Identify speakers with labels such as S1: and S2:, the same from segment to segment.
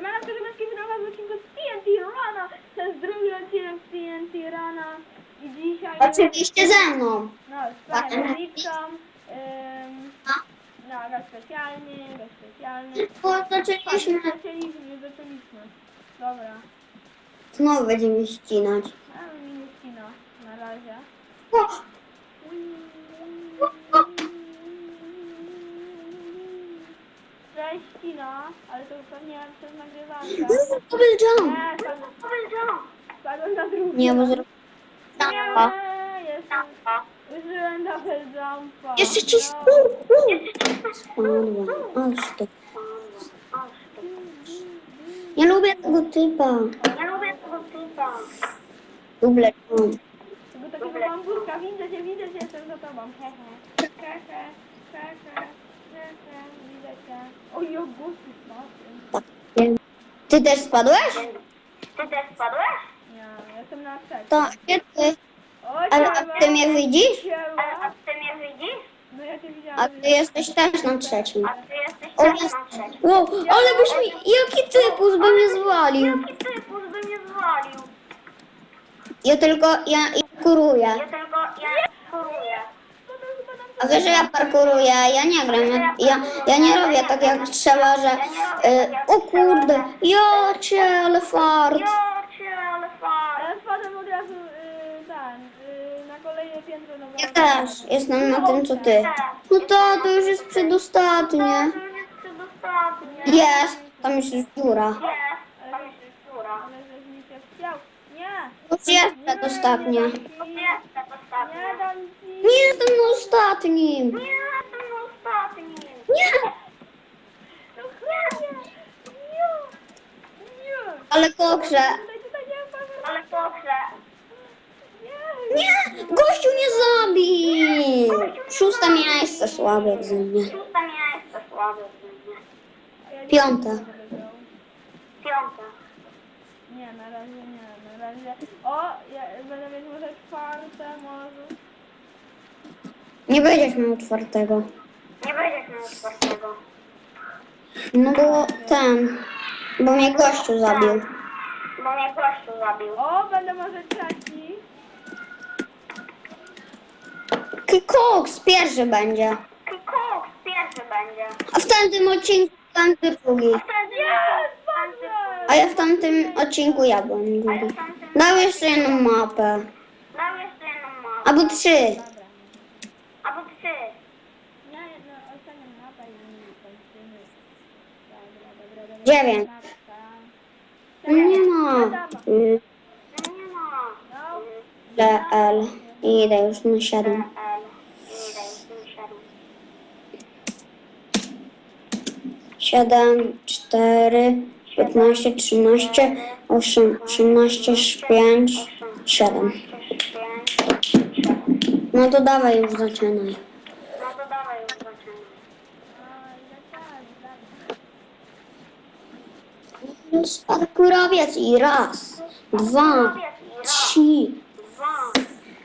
S1: Siemanko, Żebrowski w nowym odcinku z TNT Rana. To jest drugi odcinek z TNT Rana. I dzisiaj...
S2: Oczywiście ze mną.
S1: No, z panem Wiksom. Ym, no, gaz specjalny, gaz specjalny.
S2: Bo zaczęliśmy.
S1: Zaczęliśmy, nie zaczęliśmy. Dobra.
S2: Znowu będziemy ścinać.
S1: Mamy minus kino na razie.
S2: O,
S1: Ale to pewnie przez
S2: jump.
S1: Nie, spadłem, spadłem na drugi.
S2: Nie, bo zrobię.
S1: Nie, jestem... Użyłem double jumpa.
S2: Jeszcze ci
S1: No.
S2: spadła. Aż to. Nie lubię tego typa.
S3: Ja lubię tego typa.
S2: Jump.
S1: Tego takiego bambuska, widzę cię, widzę cię, jestem za tobą. Hehe. Hehe. Hehe. Oj, o gusty spadłem.
S2: Tak. wiem. Ty też spadłeś?
S3: Ty też spadłeś?
S1: Nie, jestem na trzecim.
S2: To ty? Ale a ty mnie widzisz?
S3: A, ty mnie widzisz?
S1: No ja cię widziałam.
S2: A ty jesteś też na trzecim.
S3: A ty jesteś
S2: O,
S3: też na trzecim.
S2: Wow, ale byś mi. Jaki typus by mnie zwalił?
S3: Jaki typus by mnie zwalił?
S2: Ja tylko. Ja, ja kuruję.
S3: Ja tylko, ja choruję.
S2: A wiesz, że ja parkuruję, ja nie gram, ja, ja, nie robię tak jak trzeba, że y, o kurde, ja cię, ale fart.
S3: Ja cię, ale fajnie.
S1: Ale spadłem od razu y, ten, y, na kolejne piętro no
S2: Ja też jestem na tym, co ty. No to, to już jest przedostatnie.
S3: To już jest przedostatnie.
S2: Jest, tam jest dziura.
S1: Ale żeś mi się chciał. Nie!
S2: Już jest.
S3: To przedostatnie.
S1: Nie dam ci!
S2: Nie jestem na ostatnim.
S3: Nie,
S2: ale kokrze.
S3: Ale dobrze.
S1: Nie!
S2: Gościu nie zabił. Szóste miejsce, słabek ze mnie.
S3: Szóste miejsce słabe.
S1: A ja nie
S2: Piąte.
S3: Piąte.
S1: Nie, na razie nie, na razie. O, ja będę mieć może czwarte, może.
S2: Nie będziesz miał czwartego.
S3: Nie będziesz miał czwartego.
S2: No bo ten, bo mnie gościu zabił.
S3: Bo mnie gościu zabił.
S1: O, będę może trzeci.
S2: Koks pierwszy będzie.
S3: Koks pierwszy będzie.
S2: A w tamtym odcinku tamty drugi.
S3: Wtedy
S1: Jest, Boże!
S2: A ja w tamtym odcinku ja byłem drugi. Dał jeszcze jedną mapę.
S3: Dał jeszcze jedną mapę.
S2: Albo trzy.
S3: Albo trzy.
S1: No.
S2: Dziewięć.
S1: Mapka.
S2: Nie ma.
S3: No nie ma.
S1: No,
S2: D, L. I idę już na siedem. Siedem, cztery, piętnaście, trzynaście, osiem, osiemnaście, pięć, siedem.
S3: Pięć.
S2: No to dawaj już zaczynaj. Parkurowiec i raz, dwa, trzy,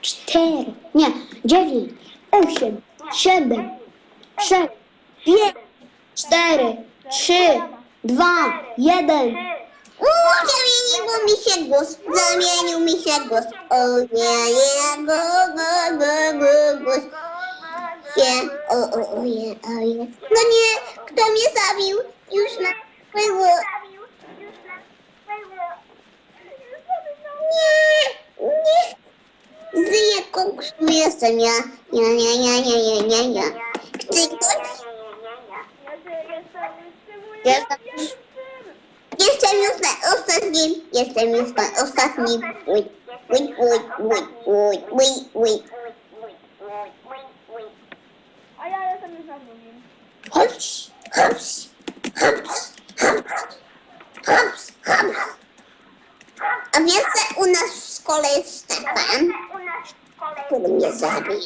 S2: cztery, nie, dziewięć, osiem, siedem, sześć, pięć, cztery, trzy, dwa, jeden. Uuu, zamienił mi się głos, zamienił mi się głos. O nie, nie, go, go, go, go, głos. Nie, o, o, o, je, o, je. No nie, kto mnie zabił? Już na było. Nie, nie. Żyję koksu jestem ja. Ja, ja, ja, ja, ja, ja, ja. Chce ktoś?
S1: Ja się jestem, wytrzymuję.
S2: Jestem już-
S1: jestem.
S2: Już na ostatnim. Jestem już na ostatnim. Uj, uj, uj, uj, uj, uj, uj.
S1: A ja jestem już na drugim.
S2: Chodź, chodź, chodź, chodź, chodź, chodź. A wiesz, że u nas w szkole jest Stefan, który mnie zabił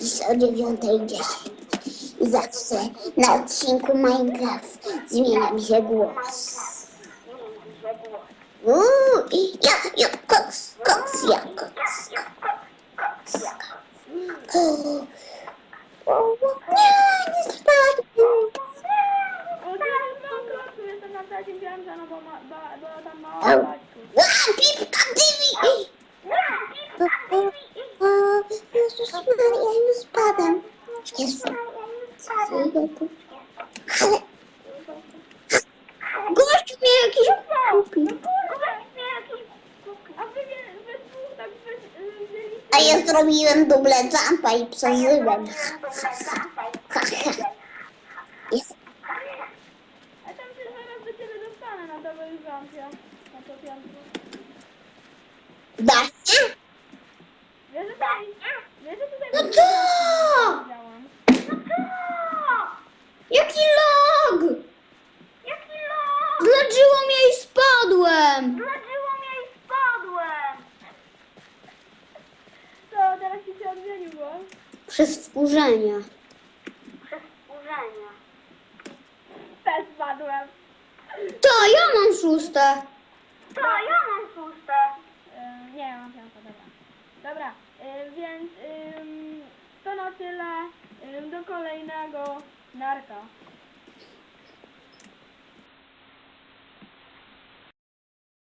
S2: dziś o 9.10. Zawsze na odcinku Minecraft zmienia mi się głos. Uuu, i ja, ja, koks, koks, ja, koks, koks. O, o, Nie, nie spadł.
S1: No.
S2: Ła, pipka o, Jezus Maria, już spadam. Jezu, Gościu mnie jakiś kupi.
S1: Kurde, a
S2: ja zrobiłem duble jumpa i przeżyłem.
S1: A tam się zaraz do ciebie dostanę na double jumpie. Na to piątku.
S2: Da się?
S1: Wiesz, że tutaj... Wiesz, że tutaj...
S2: No co?
S1: Działam.
S2: Jaki lag!
S3: Jaki lot!
S2: Zleczyło mnie i spadłem.
S3: Dlaczego mnie i spadłem?
S1: To teraz ci się odmieniło.
S2: Przez wkurzenie.
S3: Przez wkurzenie.
S1: Też spadłem.
S2: To ja mam szóste.
S3: To ja mam szóste.
S1: Y, nie, mam piątkę, dobra. Dobra, y, więc ym, to na tyle. Do kolejnego narka.